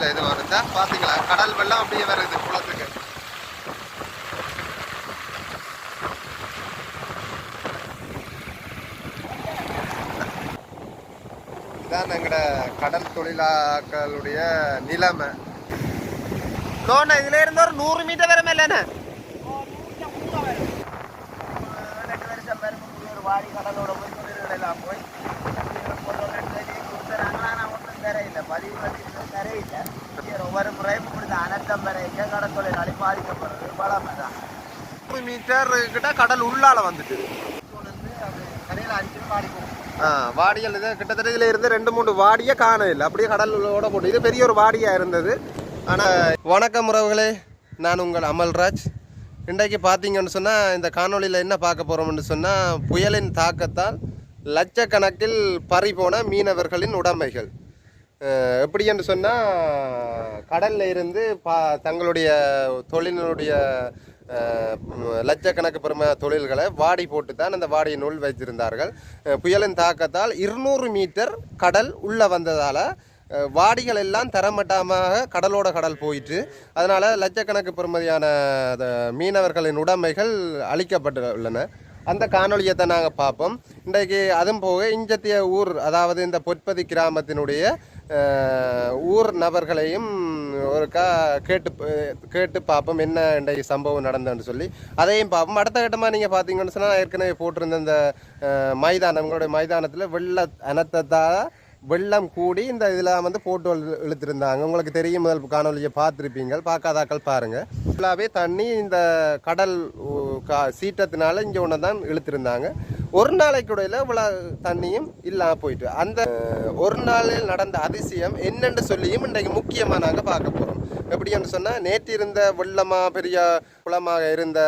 இல்லை இது வருதா? பார்த்தீங்களா கடல் வெள்ளம் அப்படியே வருது குளத்துக்கு. இதான் எங்கட கடல் தொழிலாக்களுடைய நிலைமை. லோன் இதுல இருந்து ஒரு நூறு மீட்டர் வரும் இல்லைண்ணே? ரெண்டு வருஷம் பிறகு ஒரு வாடி கடலோட போய் தொழில்களெல்லாம் போய் கொடுத்துறாங்களா ஒன்றும் தரையில்லை பதிவு பதிவு தரையில்லை ஒவ்வொரு முறையும் இப்படி அனர்த்தம் வரைக்க கடல் தொழிலாளி பாதிக்கப்படுறது பலமை தான் நூறு மீட்டர் கிட்ட கடல் உள்ளால வந்துட்டு. கரையில் அடிச்சு பாதிக்கும். வாடிகள் இது கிட்டத்தட்ட இதுல இருந்து ரெண்டு மூணு வாடியே காண இல்லை. அப்படியே கடலோட போட்டு. இது பெரிய ஒரு வாடியா இருந்தது. ஆனா வணக்கம் உறவுகளே. நான் உங்கள் அமல்ராஜ். இன்றைக்கு பார்த்தீங்கன்னு சொன்னால் இந்த காணொளியில் என்ன பார்க்க போகிறோம்னு சொன்னால் புயலின் தாக்கத்தால் லட்சக்கணக்கில் பறி போன மீனவர்களின் உடைமைகள். எப்படி என்று சொன்னால் கடலில் இருந்து பா தங்களுடைய தொழிலினுடைய லட்சக்கணக்கு பெரும தொழில்களை வாடி போட்டு தான் அந்த வாடியினுள் வைத்திருந்தார்கள். புயலின் தாக்கத்தால் இருநூறு மீட்டர் கடல் உள்ளே வந்ததால் வாடிகள் எல்லாம் தரமட்டமாக கடலோட கடல் போயிட்டு அதனால் லட்சக்கணக்கு பெறுமதியான மீனவர்களின் உடைமைகள் அழிக்கப்பட்டுள்ளன. அந்த காணொலியை தான் நாங்கள் பார்ப்போம். இன்றைக்கு அதுவும் போக இஞ்சத்திய ஊர் அதாவது இந்த பொற்பதி கிராமத்தினுடைய ஊர் நபர்களையும் ஒருக்கா கேட்டு கேட்டு பார்ப்போம் என்ன இன்றைக்கு சம்பவம் நடந்ததுன்னு சொல்லி. அதையும் பார்ப்போம். அடுத்த கட்டமாக நீங்கள் பார்த்தீங்கன்னு சொன்னால் ஏற்கனவே போட்டிருந்த இந்த மைதானம் உங்களுடைய மைதானத்தில் வெள்ள அனத்தத்தால் வெள்ளம் கூடி இந்த இதில் வந்து ஃபோட்டோ இழுத்துருந்தாங்க. உங்களுக்கு தெரியும் முதல் காணொலியை பார்த்துருப்பீங்க பார்க்காதாக்கள் பாருங்கள் ஃபுல்லாகவே தண்ணி இந்த கடல் கா சீற்றத்தினால இங்கே ஒன்று தான் இழுத்துருந்தாங்க. ஒரு நாளைக்கு இடையில இவ்வளோ தண்ணியும் இல்லாமல் போயிட்டு. அந்த ஒரு நாளில் நடந்த அதிசயம் என்னென்று சொல்லியும் இன்றைக்கு முக்கியமாக நாங்கள் பார்க்க போகிறோம் எப்படின்னு சொன்னால் நேற்று இருந்த வெள்ளமாக பெரிய குளமாக இருந்த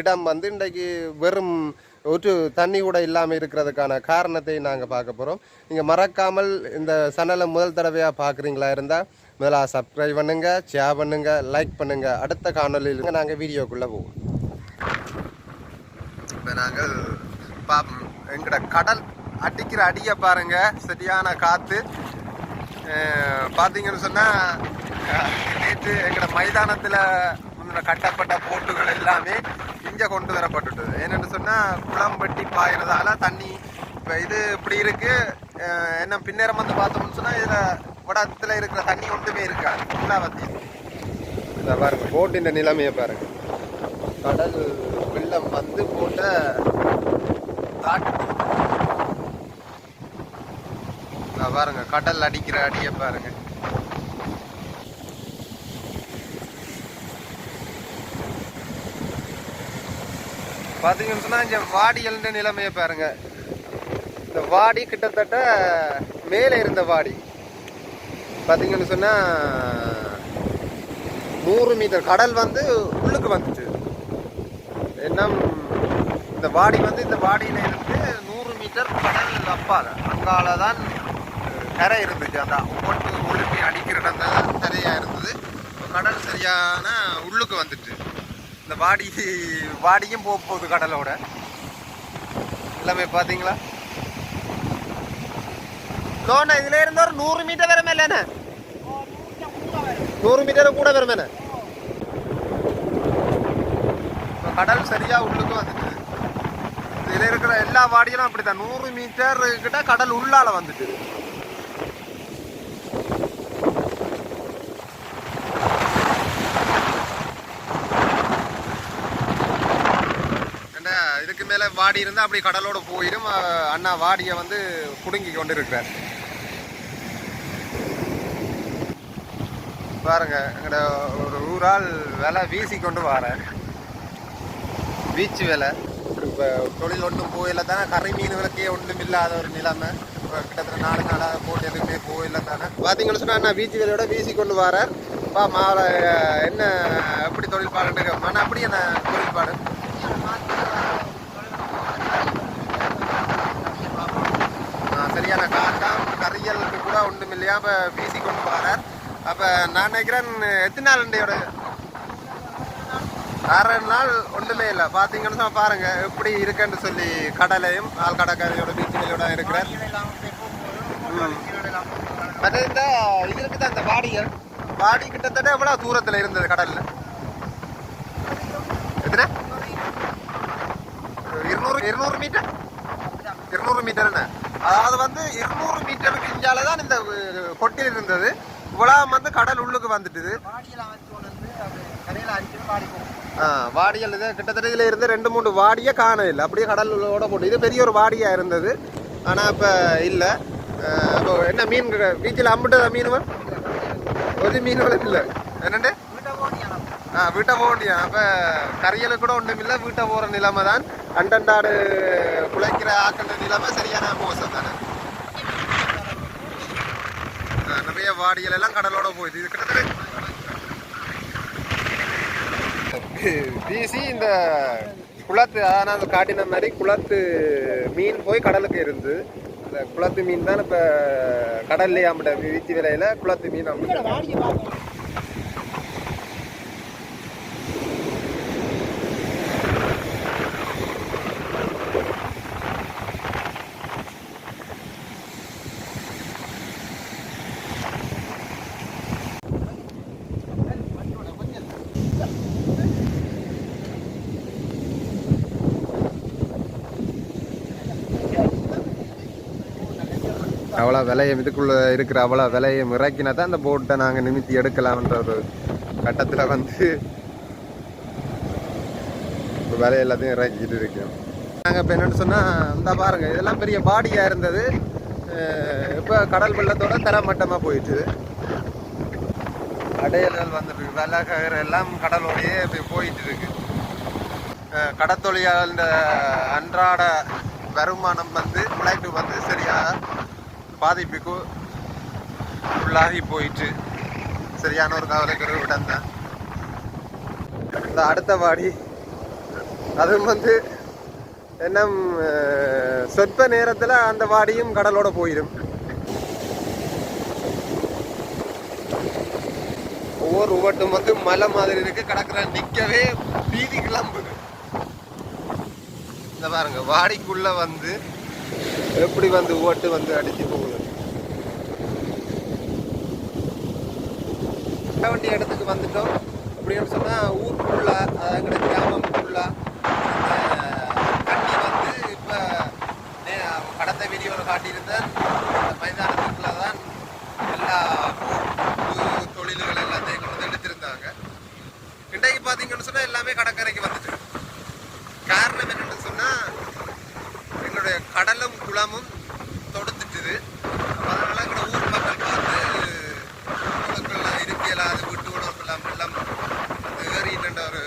இடம் வந்து இன்றைக்கு வெறும் ஒரு தண்ணி கூட இல்லாமல் இருக்கிறதுக்கான காரணத்தை நாங்கள் பார்க்க போகிறோம் நீங்கள் மறக்காமல் இந்த சேனலை முதல் தடவையாக பார்க்குறீங்களா இருந்தால் முதலாக சப்ஸ்கிரைப் பண்ணுங்கள் ஷேர் பண்ணுங்கள் லைக் பண்ணுங்கள் அடுத்த காணொலியில் நாங்கள் வீடியோக்குள்ளே போவோம். இப்போ நாங்கள் பார்ப்போம் எங்கட கடல் அடிக்கிற அடியை பாருங்க. சரியான காற்று பார்த்தீங்கன்னு சொன்னால் நேற்று எங்கட மைதானத்தில் முன்ன கட்டப்பட்ட போட்டுகள் எல்லாமே இங்கே கொண்டு வரப்பட்டுட்டது என்னென்னு சொன்னால் குளம் வெட்டி பாயிறதால தண்ணி இப்போ இது இப்படி இருக்கு. என்ன பின்னேரம் வந்து பார்த்தோம்னு சொன்னால் இதில் வடத்தில் இருக்கிற தண்ணி ஒன்றுமே இருக்காது. ஃபுல்லாக வந்து இதை பாருங்கள் போட்டின் நிலைமையை பாருங்க. கடல் வெள்ளம் வந்து போட்ட பாருங்க கடல் அடிக்கிற அடியை பாருங்க. பார்த்தீங்கன்னு சொன்னால் இங்க வாடிகள்ன்ற நிலைமையை பாருங்க. இந்த வாடி கிட்டத்தட்ட மேலே இருந்த வாடி. பார்த்தீங்கன்னு சொன்னா நூறு மீட்டர் கடல் வந்து உள்ளுக்கு வந்துச்சு. என்ன இந்த வாடி வந்து இந்த வாடியில் இருந்து நூறு மீட்டர் கடல் அப்பால். அங்கால தான் கரை இருந்துச்சு. அந்த ஒவ்வொன்று ஒழுப்பி அடிக்கிற இடம் தான் தரையா இருந்தது. கடல் சரியான உள்ளுக்கு வந்துட்டு. இந்த வாடி வாடியும் போக போகுது கடலோட. எல்லாமே பார்த்தீங்களா லோண்ணா இதுல இருந்து ஒரு நூறு மீட்டர் வர இல்லைண்ணே நூறு மீட்டர் கூட வர மேலே. கடல் சரியா உள்ளுக்கு வந்துட்டு இதில் இருக்கிற எல்லா வாடிகளும் அப்படித்தான். நூறு மீட்டர் கிட்ட கடல் உள்ளால வந்துட்டு. இதுக்கு மேலே வாடி இருந்தால் அப்படி கடலோடு போயிடும். அண்ணா வாடியை வந்து குடுங்கி கொண்டு இருக்கிறார் பாருங்க எங்கட ஒரு ஊரால் விலை வீசி கொண்டு வரேன். பீச் வேலை. இப்போ தொழில் ஒன்றும் போயில தானே. கரை மீன்களுக்கே ஒன்றும் இல்லாத ஒரு நிலைமை. இப்போ கிட்டத்தட்ட நாலு நாளாக போட்டு எதுவுமே போயில தானே. பார்த்தீங்கன்னு சொன்னால் நான் பீச் வேலையோட வீசி கொண்டு வரேன் பா மாலை என்ன எப்படி தொழில்பாடு மன அப்படி என்ன தொழில்பாடு பாடு? சரியான காட்டம் கரியலுக்கு கூட ஒன்றும் இல்லையா? இப்போ வீசி கொண்டு வரார். அப்போ நான் நினைக்கிறேன் எத்தனை நாள் இண்டையோட அரை நாள் ஒன்றுமே இல்லை. பார்த்தீங்கன்னு பாருங்க எப்படி இருக்குன்னு சொல்லி கடலையும் ஆழ்கடற்கரையோட பீச்சுகளோட இருக்கிறார். மற்ற இந்த இது இருக்குது அந்த வாடிகள். வாடி கிட்டத்தட்ட எவ்வளோ தூரத்துல இருந்தது கடலில்? எத்தனை? இருநூறு இருநூறு மீட்டர்? இருநூறு மீட்டர் என்ன? அதாவது வந்து இருநூறு மீட்டருக்கு இஞ்சால தான் இந்த கொட்டில் இருந்தது. இவ்வளோ வந்து கடல் உள்ளுக்கு வந்துட்டுது. ஆ, வாடிகள் இது கிட்டத்தட்ட இதில் இருந்து ரெண்டு மூணு வாடியே காண இல்லை அப்படியே கடலோட போட்டு. இது பெரிய ஒரு வாடியாக இருந்தது. ஆனால் இப்போ இல்லை. இப்போ என்ன மீன் பீச்சில் அம்பிட்டு மீன் ஒரு மீன் இல்லை. என்னண்டு? ஆ வீட்டை போக முடியும் அப்போ கரையில் கூட ஒன்றும் இல்லை. வீட்டை போகிற நிலைமை தான். அண்டண்டாடு குலைக்கிற ஆக்கிற நிலைமை சரியான மோசம் தானே. நிறைய வாடிகள் எல்லாம் கடலோட போயிடுது. இது கிட்டத்தட்ட வீசி இந்த குளத்து ஆனால் அந்த காட்டின மாதிரி குளத்து மீன் போய் கடலுக்கு இருந்து அந்த குளத்து மீன் தான் இப்போ கடல்லையே அம்பிட்ட வீச்சு விலையில குளத்து மீன் அம்பிட்டு அவ்வளோ விலையை இதுக்குள்ள இருக்கிற அவ்வளோ விலையை இறக்கினா தான் அந்த போட்டை நாங்கள் நிமித்தி எடுக்கலாம்ன்ற ஒரு கட்டத்தில் வந்து விலை எல்லாத்தையும் இறக்கிட்டு இருக்கோம். நாங்கள் இப்போ என்னென்னு சொன்னால் இந்த பாருங்க இதெல்லாம் பெரிய பாடியாக இருந்தது. இப்போ கடல் வெள்ளத்தோட தரமட்டமாக போயிட்டு. அடையல்கள் வந்துட்டு இருக்கு எல்லாம் கடலோடையே இப்போ போயிட்டு இருக்கு. அஹ் கடத்தொழிலாளர் அன்றாட வருமானம் வந்து உழைப்பு வந்து சரியாக பாதிப்புக்கு உள்ளாகி போயிட்டு சரியான ஒரு கவலைக்கிற இடம் தான் இந்த அடுத்த வாடி அதுவும் வந்து என்ன சொற்ப நேரத்தில் அந்த வாடியும் கடலோட போயிடும் ஒவ்வொரு உவட்டும் வந்து மலை மாதிரி இருக்கு கடற்கரை நிற்கவே பீதி கிளம்புது இந்த பாருங்க வாடிக்குள்ள வந்து எப்படி வந்து ஓட்டு வந்து அடிச்சு போகுது? வேண்டிய இடத்துக்கு வந்துட்டோம். அப்படின்னு சொன்னால் ஊருக்குள்ள அதாவது எங்கட கிராமத்துக்குள்ள தண்ணி வந்து இப்போ படத்தை வெளியே ஒரு காட்டியிருந்தேன் அந்த மைதானத்துக்குள்ள தான் எல்லா ஊ- தொழில்கள் எல்லாத்தையும் கொண்டு வந்து எடுத்திருந்தாங்க இன்றைக்கு பார்த்தீங்கன்னு சொன்னா எல்லாமே கடற்கரைக்கு வந்துட்டு காரணம் என்னன்னு சொன்னா எங்களுடைய கடலும் குளமும் தொடுத்துட்டுது அப்ப அதனால எங்களோட ஊர் மக்கள் பார்த்து குளக்கள்லாம் இருக்கையெல்லாம் அது விட்டு உணர்வுலாம் எல்லாம் அது ஏறின்ற ஒரு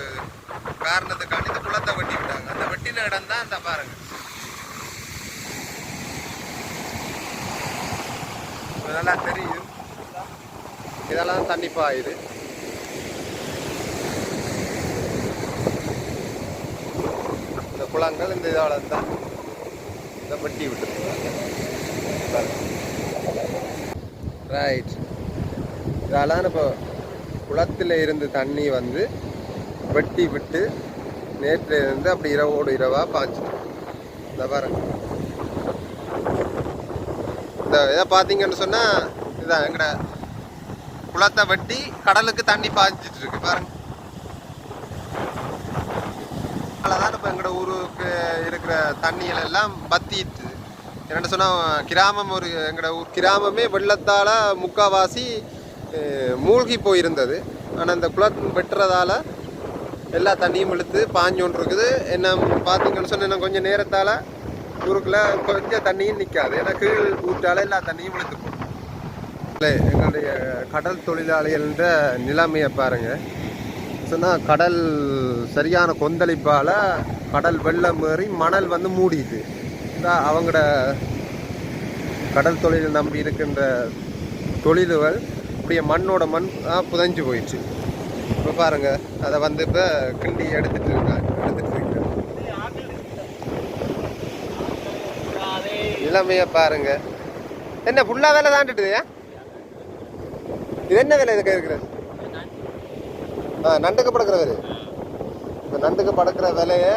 காரணத்துக்காண்டி இந்த குளத்தை வெட்டி விட்டாங்க அந்த வெட்டின இடம் தான் அந்த பாருங்க இது நல்லா தெரியும் இதெல்லாம் தண்ணி பாயுது இந்த குளங்கள் இந்த இதால தான் இதை வெட்டி விட்டுருக்காங்க. ரைட் இதெல்லாம் இப்போ குளத்தில் இருந்து தண்ணி வந்து வெட்டி விட்டு நேற்று இருந்து அப்படி இரவோடு இரவாக பாய்ச்சிட்டு இந்த பாருங்க. இந்த இதை பார்த்தீங்கன்னு சொன்னால் இதுதான் எங்கட குளத்தை வெட்டி கடலுக்கு தண்ணி பாய்ச்சிட்டு இருக்கு பாருங்க. அதனால இப்போ எங்களோட ஊருக்கு இருக்கிற தண்ணிகள் எல்லாம் பத்திட்டு. என்னென்னு சொன்னால் கிராமம் ஒரு எங்களோட ஊர் கிராமமே வெள்ளத்தால் முக்காவாசி மூழ்கி போயிருந்தது. ஆனால் இந்த குளம் வெட்டுறதால எல்லா தண்ணியும் இழுத்து பாஞ்சோன் இருக்குது. என்ன பார்த்தீங்கன்னு சொன்னால் இன்னும் கொஞ்சம் நேரத்தால் ஊருக்குள்ள கொஞ்சம் தண்ணியும் நிற்காது ஏன்னா கீழ் ஊற்றால எல்லா தண்ணியும் இழுத்து எங்களுடைய கடல் தொழிலாளிகள்ன்ற நிலைமையை பாருங்கள் சொன்னால் கடல் சரியான கொந்தளிப்பால் கடல் வெள்ளம் ஏறி மணல் வந்து மூடிது அவங்களோட கடல் தொழிலை நம்பி இருக்கின்ற தொழில்கள் அப்படியே மண்ணோட மண் ஆ, போயிடுச்சு. இப்போ பாருங்க அதை வந்து இப்போ கிண்டி எடுத்துட்டு இருக்காங்க எடுத்துட்டு இருக்காங்க இளமையை பாருங்க. என்ன ஃபுல்லாக வேலை தாண்டுட்டு இது என்ன வேலை இதுக்கு இருக்கிறது? ஆ நண்டுக்கு படுக்கிற வேலை இந்த நண்டுக்கு படுக்கிற வேலையை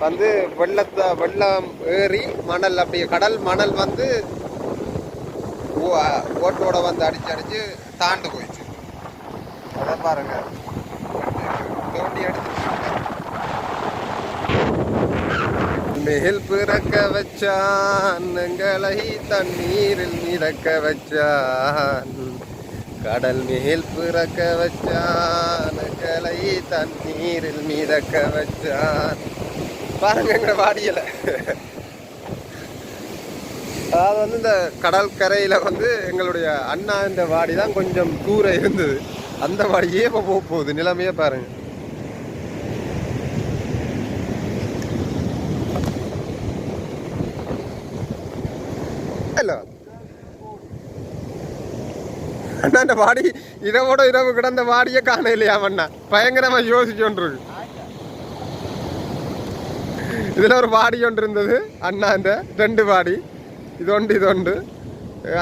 வந்து வெள்ளத்தை வெள்ளம் ஏறி மணல் அப்படியே கடல் மணல் வந்து ஓ- ஓட்டோட வந்து அடிச்சு அடிச்சு தாண்டு போயிடுச்சு. அதை பாருங்க. தோண்டி எடுத்து மேல் பிறக்க வச்சான் எங்களை தண்ணீரில் மிதக்க வச்சான். கடல் மேல் பிறக்க வச்சான் எங்களை தண்ணீரில் மிதக்க வச்சான். பாருங்க எங்களை வாடியல. அதாவது வந்து இந்த கடற்கரையில் வந்து எங்களுடைய அண்ணா இந்த வாடி தான் கொஞ்சம் தூரம் இருந்தது. அந்த வாடியே இப்போ போக போகுது நிலைமையே பாருங்க இல்ல அண்ணா அந்த வாடி இரவோட இரவு கிடந்த வாடியே காண இல்லையா அண்ணா பயங்கரமா யோசிச்சோன்றிருக்கு இதுல ஒரு வாடி ஒன்று இருந்தது. அண்ணா அந்த ரெண்டு வாடி இது ஒன்று இது ஒன்று.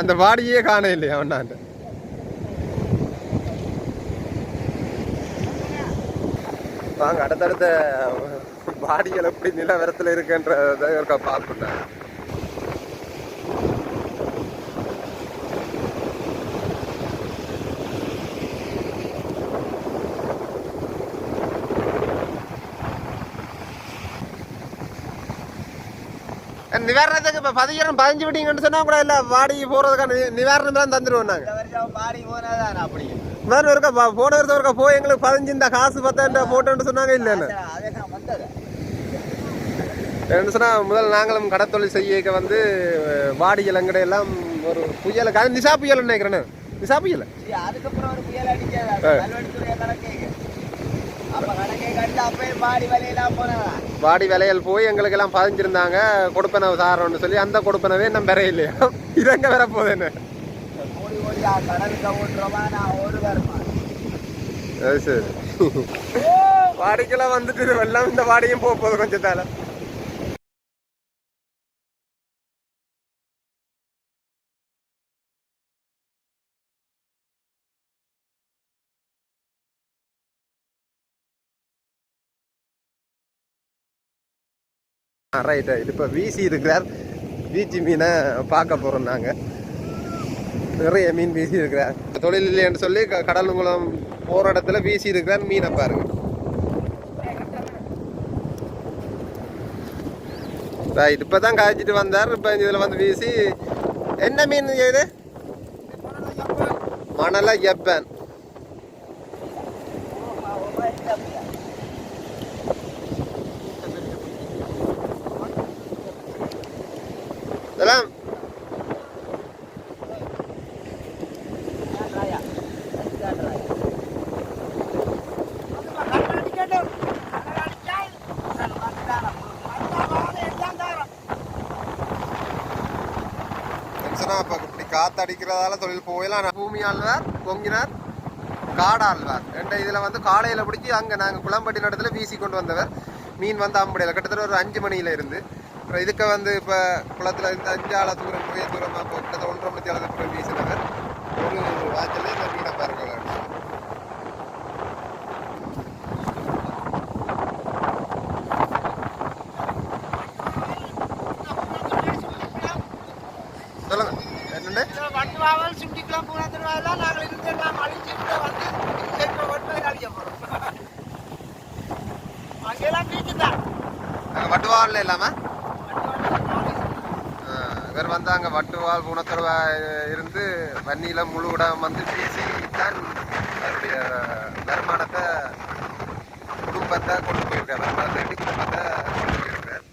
அந்த வாடியே காண இல்லையா அண்ணாண்ட வாங்க அடுத்தடுத்த வாடிகள் எப்படி நிலவரத்தில் இருக்குன்றதை ஒருக்கா பார்க்கணும் நிவாரணத்துக்கு இப்போ பதினஞ்சு பதினஞ்சு விட்டீங்கன்னு சொன்னா கூட இல்லை வாடி போகிறதுக்கான நிவாரணம் தான் தந்துடுவோம் நாங்கள் அப்படி. இருக்கா ப- போன வருஷம் இருக்கா போய் எங்களுக்கு பதினஞ்சு இந்த காசு பத்தாயிரம் போட்டோன்னு சொன்னாங்க இல்லைன்னு என்ன சொன்னா முதல் நாங்களும் கடத்தொழில் செய்ய வந்து வாடி இலங்கடை எல்லாம் ஒரு புயலுக்கு அது நிசா புயல் நினைக்கிறேன்னு நிசா புயல்? அதுக்கப்புறம் ஒரு புயல் அடிக்காது. பாடி விலையல் போய் எங்களுக்கு எல்லாம் பதிஞ்சிருந்தாங்க. கொடுப்பனவு சாரோன்னு சொல்லி அந்த கொடுப்பனவே நம்ம பெற இல்லையா ஒரு வருமா அது சரி. வாடிக்கெல்லாம் வந்துட்டு வெள்ளம் இந்த வாடியும் போக போகுது கொஞ்சம் ரைட்டு ரைட் இப்போ வீசி இருக்கிறார். வீச்சு மீனை பார்க்க போகிறோம் நாங்கள் நிறைய மீன் வீசி இருக்கிறார். தொழில் இல்லைன்னு சொல்லி க- கடலுங்குளம் போகிற இடத்துல வீசி இருக்கிறார். மீனை பாருங்க. ரைட் இப்போ தான் காய்ச்சிட்டு வந்தார். இப்போ இதில் வந்து வீசி. என்ன மீன் இது? மணலை எப்பன் இதெல்லாம் டென்ஷனா இப்போ இப்படி காத்து அடிக்கிறதால தொழில் போயெல்லாம் பூமி ஆழ்வார் பொங்கினார் காடு ஆழ்வார். என்ற இதில் வந்து காலையில் பிடிச்சி அங்கே நாங்கள் குளம்பட்டி இடத்துல வீசி கொண்டு வந்தவர். மீன் வந்து அம்படையில். கிட்டத்தட்ட ஒரு அஞ்சு மணியில் இருந்து. அப்புறம் இதுக்கு வந்து இப்போ குளத்தில் இந்த அஞ்சு ஆள தூரம் நிறைய தூரமாக இப்போ கிட்டத்தட்ட ஒன்றரை மணி ஆள தூரம் வீசினவர். ஒரு வாய்ச்சல இந்த மீனை பாருங்க. சொல்லுங்க. என்னண்டு வட்டுவாவல் சுண்டிக்கலாம் பூனாத்திருவாயெல்லாம் நாங்கள் இருந்தெல்லாம் அழிச்சுட்டு வந்து அழிக்க போகிறோம் அங்கெல்லாம் பீச்சு தான் வட்டுவாவில் இல்லாமல் இவர் வந்து அங்கே வட்டுவால் குணத்தருவ இருந்து வன்னியில் முழு வந்து பேசி தான் அவருடைய வருமானத்தை குடும்பத்தை கொண்டு போயிருக்கார். வருமானத்தை குடும்பத்தை கொண்டு போயிருக்கார்.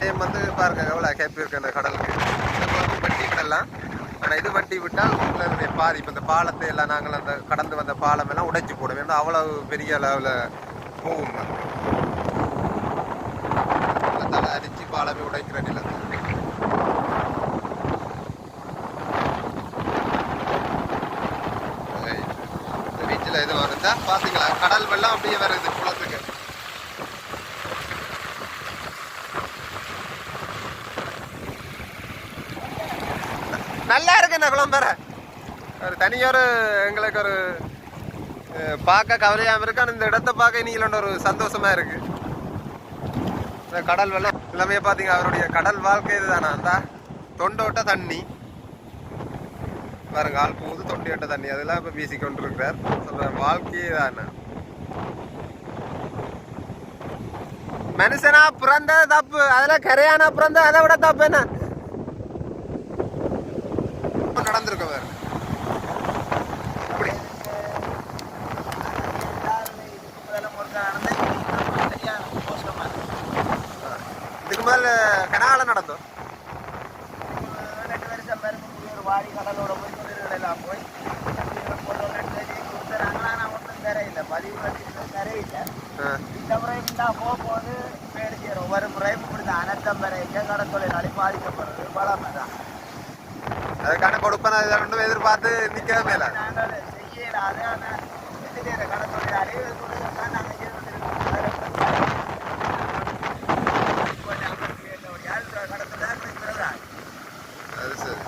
டைம் வந்து பாருங்க எவ்வளோ ஹேப்பி இருக்கு அந்த கடலுக்கு? வட்டி விடலாம். ஆனால் இது வட்டி விட்டால் உள்ள இருந்த பாதி இப்போ இந்த பாலத்தை எல்லாம் நாங்கள் அந்த கடந்து வந்த பாலம் எல்லாம் உடைச்சு போடுவோம் ஏன்னா அவ்வளவு பெரிய அளவில் போகும் தலை அடிச்சு பாலமே உடைக்கிற நிலம் இந்த பீச்சில் இது வருதா? பார்த்தீங்களா கடல் வெள்ளம் அப்படியே வருது குளத்துக்கு. நல்லா இருக்கு இந்த குளம் பெற ஒரு தனியொரு எங்களுக்கு ஒரு பார்க்க கவலையாமல் இருக்கு. ஆனால் இந்த இடத்த பார்க்க நீங்களோட ஒரு சந்தோஷமா இருக்கு. இந்த கடல் வெள்ளம் எல்லாமே பார்த்தீங்க அவருடைய கடல் வாழ்க்கை இதுதானா? அந்த தொண்டோட்ட தண்ணி. பாருங்க ஆள் போகுது தொண்டையோட்ட தண்ணி. அதெல்லாம் இப்போ வீசி கொண்டு இருக்கிறார் சொல்றேன் வாழ்க்கையே தானே? மனுஷனா பிறந்த தப்பு. அதெல்லாம் கரையானா பிறந்த அதை விட தப்பு என்ன? நடந்திருக்க வேறு இப்படி இதுக்கு மேல கடலோட போய் தொழில்களெல்லாம் போய் பொருள் எடுத்து கொடுத்துறாங்களா நான் ஒன்றும் தரையில்லை பதிவு பதிவு தரையில்லை ஆ. இந்த முறை இந்த போகும்போது பேடிச்சிடும் ஒவ்வொரு முறையும் இப்படி அனத்தம் வரைக்க கடற்தொழிலாளி பாதிக்கப்படுறது பலமை தான் அதுக்கான கொடுப்பன இதை ரெண்டும் எதிர்பார்த்து நிக்கவே மேல நாங்கள் செய்யலாத ஆனால் எதிர்க்கிற கடற்தொழிலாளி கொடுக்கத்தான் நாங்கள் அது சரி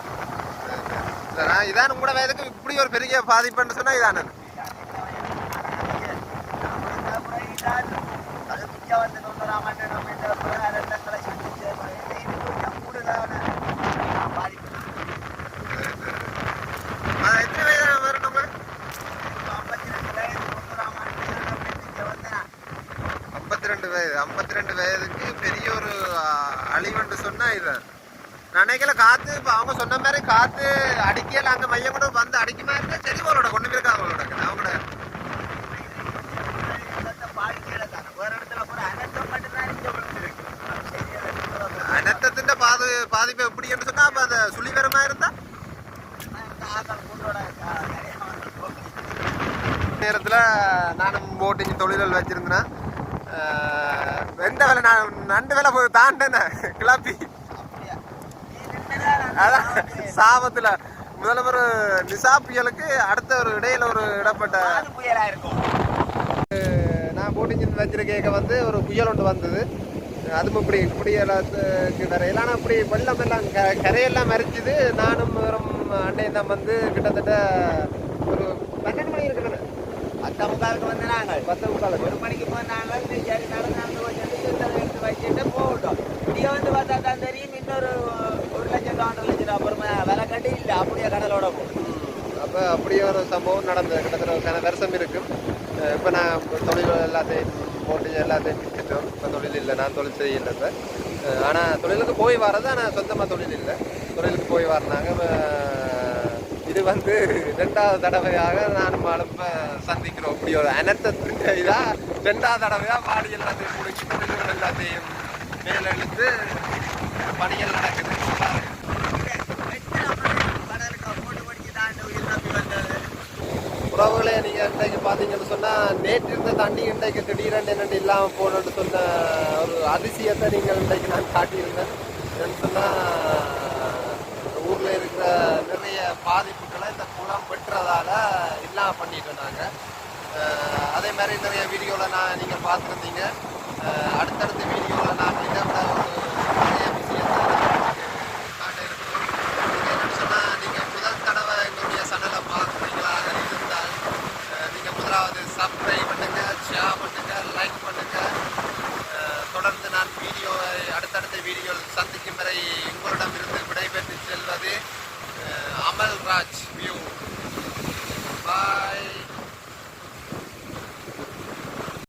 சரி, சரி. இதான் கூட வயதுக்கு இப்படி ஒரு பெரிய பாதிப்புன்னு சொன்னா இதானு அது மிக்க வந்து தொண்ணூறாம் ஆண்டு நம்ம இந்த ரெண்டங்களை செஞ்சு கூடுதலான பாதிப்பு எத்தனை வயது வரும் நம்ம ஐம்பத்தி ரெண்டு வயது ஐம்பத்தி ரெண்டு வயதுக்கு பெரிய ஒரு ஆ, அழிவுன்னு சொன்னா இது நினைக்கல காத்து இப்போ அவங்க சொன்ன வந்து காத்து அடிக்கல மையம் கூட வந்து அடிக்குமா இருந்தா சரி அவளோட கொண்டு போயிருக்கா அவளோட அவங்களோட அனத்தத்தின் பாது பாதிப்பு எப்படின்னு சொன்னா அப்ப அந்த சுழிவரமா இருந்தா? நேரத்தில் நானும் போட்டிங் தொழில்கள் வச்சிருந்தேன். எந்த வேலை நான் நண்டு வேலை போய் தாண்டேனே கிளப்பி. சாபத்துல முதல்வர் நிசா புயலுக்கு அடுத்த ஒரு இடையில ஒரு இடப்பட்ட நான் போட்டிங் வச்சிருக்க வந்து ஒரு புயல் ஒன்று வந்தது. அதுவும் இப்படி இப்படி எல்லாத்துக்கு வரையில ஆனால் இப்படி வெள்ளம் எல்லாம் க கரையெல்லாம் மறைச்சிது நானும் வெறும் அண்டையும் தான் வந்து கிட்டத்தட்ட ஒரு பன்னெண்டு மணி இருக்கிறேன் பத்து முக்காலுக்கு வந்து நாங்கள் பத்து முக்கால் ஒரு மணிக்கு போய் நாங்கள் சரி நடந்து கொஞ்சம் எடுத்து எடுத்து வச்சுட்டு போகட்டும். இங்கே வந்து பார்த்தா தான் தெரியும் இன்னொரு ஒரு லட்சம் ஒன்றரை லட்சம் அப்புறமா விலை கட்டி இல்லை அப்படியே கடலோட போகும் அப்போ அப்படியே ஒரு சம்பவம் நடந்தது. கிட்டத்தட்ட ஒரு கன வருஷம் இருக்கும் இப்போ நான் தொழில் எல்லாத்தையும் போட்டு எல்லாத்தையும் விட்டுட்டோம். இப்போ தொழில் இல்லை நான் தொழில் செய்யல இப்போ. ஆனால் தொழிலுக்கு போய் வர்றது ஆனால் சொந்தமாக தொழில் இல்லை. தொழிலுக்கு போய் வரனாங்க. இது வந்து ரெண்டாவது தடவையாக நான் அழுப்ப சந்திக்கிறோம். இப்படி ஒரு அனர்த்தத்தின் இதாக ரெண்டாவது தடவையாக பாடி எல்லாத்தையும் முடிச்சு எல்லாத்தையும் மேலெழுத்து பணிகள் நடக்குது. உறவுகளே நீங்கள் இன்றைக்கு பார்த்தீங்கன்னு சொன்னால் நேற்று இருந்த தண்ணி இன்றைக்கு திடீரென்று என்னென்னு இல்லாமல் போகணுன்னு சொன்ன ஒரு அதிசயத்தை நீங்கள் இன்றைக்கு நான் காட்டியிருந்தேன். என்னன்னு சொன்னால் ஊரில் இருக்கிற நிறைய பாதிப்புகளை இந்த குளம் வெட்டுறதால இல்லாமல் பண்ணிட்டோம் நாங்கள் அதே மாதிரி நிறைய வீடியோவில் நான் நீங்கள் பார்த்துருந்தீங்க. அடுத்தடுத்து அடுத்தடுத்த